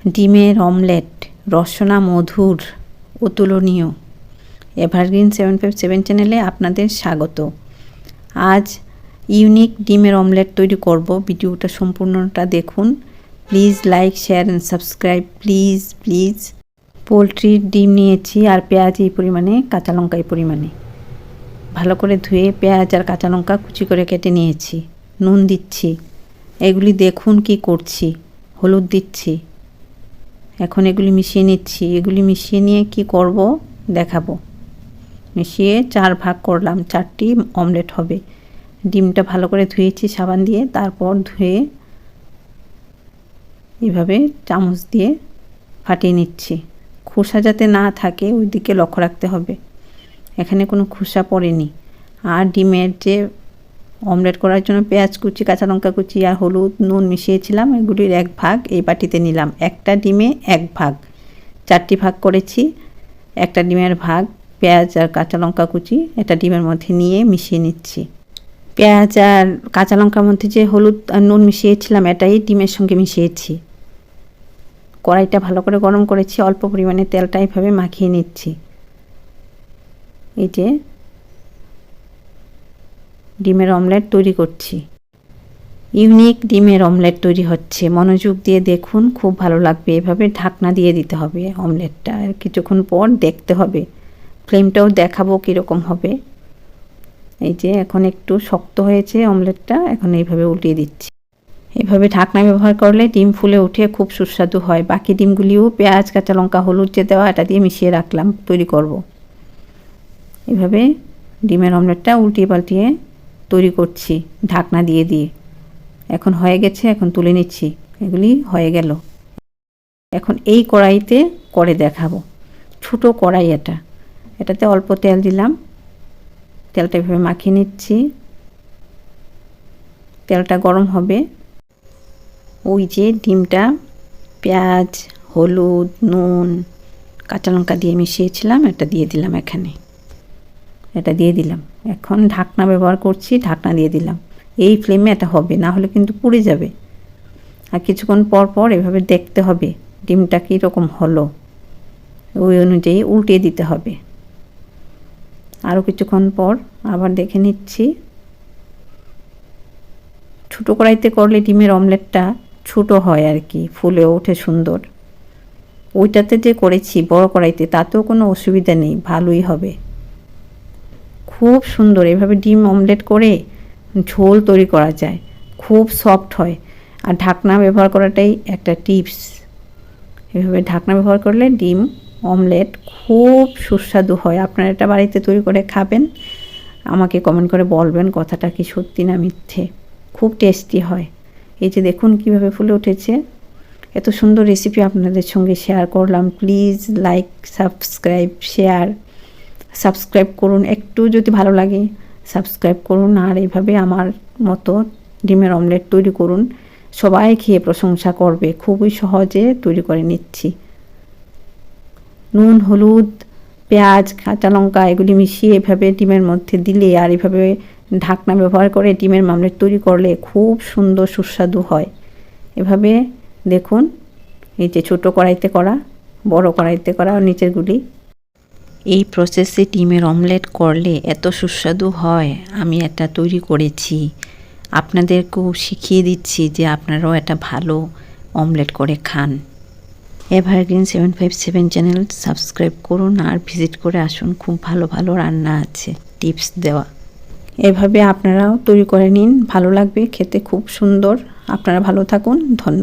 ডিমের অমলেট রসনা মধুর অতুলনীয় এভারগ্রিন সেভেন ফাইভ সেভেন চ্যানেলে আপনাদের স্বাগত। আজ ইউনিক ডিমের অমলেট তৈরি করব। ভিডিওটা সম্পূর্ণটা দেখুন। Please like, share and subscribe. Please please. পোলট্রির ডিম নিয়েছি আর পেঁয়াজ এই পরিমাণে, কাঁচা লঙ্কা এই পরিমাণে। ভালো করে ধুয়ে পেঁয়াজ আর কাঁচা লঙ্কা কুচি করে কেটে নিয়েছি। নুন দিচ্ছি। এগুলি দেখুন কি করছি। হলুদ দিচ্ছি। এখন এগুলি মিশিয়ে নিচ্ছি। এগুলি মিশিয়ে নিয়ে কি করব? দেখাবো। মিশিয়ে চার ভাগ করলাম। চারটি অমলেট হবে। ডিমটা ভালো করে ধুয়েছি সাবান দিয়ে। তারপর ধুয়ে এভাবে চামচ দিয়ে ফাটিয়ে নিচ্ছি। খোসা যাতে না থাকে ওই দিকে লক্ষ্য রাখতে হবে। এখানে কোনো খোসা পড়েনি। আর ডিমের যে অমলেট করার জন্য পেঁয়াজ কুচি, কাঁচা লঙ্কা কুচি আর হলুদ, নুন মিশিয়েছিলাম। এগুলির এক ভাগ এই বাটিতে নিলাম। একটা ডিমে এক ভাগ। চারটি ভাগ করেছি। একটা ডিমের ভাগ পেঁয়াজ আর কাঁচা লঙ্কা কুচি এটা ডিমের মধ্যে নিয়ে মিশিয়ে নিচ্ছি। পেঁয়াজ আর কাঁচা লঙ্কার মধ্যে যে হলুদ আর নুন মিশিয়েছিলাম, এটাই ডিমের সঙ্গে মিশিয়েছি। কড়াইটা ভালো করে গরম করেছি, অল্প পরিমাণে তেলটা এইভাবে মাখিয়ে নিচ্ছি। এই যে ডিমের অমলেট তৈরি করছি। ইউনিক ডিমের অমলেট তৈরি হচ্ছে। মনোযোগ দিয়ে দেখুন, খুব ভালো লাগবে। এভাবে ঢাকনা দিয়ে দিতে হবে অমলেটটা। কিছুক্ষণ পর দেখতে হবে। ফ্লেমটাও দেখাবো কীরকম হবে। এই যে এখন একটু শক্ত হয়েছে অমলেটটা, এখন এইভাবে উল্টিয়ে দিচ্ছি। এভাবে ঢাকনা ব্যবহার করলে ডিম ফুলে উঠে খুব সুস্বাদু হয়। বাকি ডিমগুলিও পেঁয়াজ কাঁচা লঙ্কা হলুদ, যে দেওয়া এটা দিয়ে মিশিয়ে রাখলাম, তৈরি করব। এভাবে ডিমের অমলেটটা উল্টিয়ে পাল্টিয়ে তৈরি করছি, ঢাকনা দিয়ে দিয়ে। এখন হয়ে গেছে, এখন তুলে নিচ্ছি। এগুলি হয়ে গেল। এখন এই কড়াইতে করে দেখাবো। ছোটো কড়াই এটা। এটাতে অল্প তেল দিলাম। তেলটা এভাবে মাখিয়ে নিচ্ছি। তেলটা গরম হবে। ওই যে ডিমটা পেঁয়াজ, হলুদ, নুন, কাঁচা লঙ্কা দিয়ে মিশিয়েছিলাম, এটা দিয়ে দিলাম এখানে। এটা দিয়ে দিলাম। এখন ঢাকনা ব্যবহার করছি, ঢাকনা দিয়ে দিলাম। এই ফ্লেমে এটা হবে, না হলে কিন্তু পুড়ে যাবে। আর কিছুক্ষণ পর পর এভাবে দেখতে হবে, ডিমটা কীরকম হলো। ওই অনুযায়ী উল্টিয়ে দিতে হবে। আরও কিছুক্ষণ পর আবার দেখে নিচ্ছি। ছোটো কড়াইতে করলে ডিমের অমলেটটা ছোটো হয় আর কি, ফুলে ওঠে সুন্দর। ওইটাতে যে করেছি, বড় কড়াইতে, তাতেও কোনো অসুবিধা নেই, ভালোই হবে। খুব সুন্দর। এভাবে ডিম অমলেট করে ঝোল তৈরি করা যায়। খুব সফট হয়। আর ঢাকনা ব্যবহার করাটাই একটা টিপস এভাবে ঢাকনা ব্যবহার করলে ডিম অমলেট খুব সুস্বাদু হয়। আপনারা এটা বাড়িতে তৈরি করে খাবেন। আমাকে কমেন্ট করে বলবেন কথাটা কি সত্যি না মিথ্যে। খুব টেস্টি হয়। এই যে দেখুন কীভাবে ফুলে উঠেছে। এত সুন্দর রেসিপি আপনাদের সঙ্গে শেয়ার করলাম। Please like subscribe share subscribe করুন। একটু যদি ভালো লাগে, সাবস্ক্রাইব করুন আর এইভাবে আমার মতো ডিমের অমলেট তৈরি করুন। সবাই খেয়ে প্রশংসা করবে। খুবই সহজে তৈরি করে নিচ্ছি। নুন, হলুদ, পেঁয়াজ, কাঁচা লঙ্কা এগুলি মিশিয়ে এভাবে ডিমের মধ্যে দিলে আর এভাবে ঢাকনা ব্যবহার করে ডিমের মামলেট তৈরি করলে খুব সুন্দর সুস্বাদু হয়। এভাবে দেখুন, এই যে ছোটো কড়াইতে করা, বড় কড়াইতে করা নিচেরগুলি এই প্রসেসে ডিমের অমলেট করলে এত সুস্বাদু হয়, আমি এটা তৈরি করেছি। আপনাদেরকেও শিখিয়ে দিচ্ছি যে আপনারাও এটা ভালো অমলেট করে খান। Evergreen seven five seven channel subscribe করুন আর ভিজিট করে আসুন, খুব ভালো ভালো রান্না আছে টিপস দেওয়া। এভাবে আপনারাও তৈরি করে নিন, ভালো লাগবে, খেতে খুব সুন্দর। আপনারা ভালো থাকুন, ধন্যবাদ।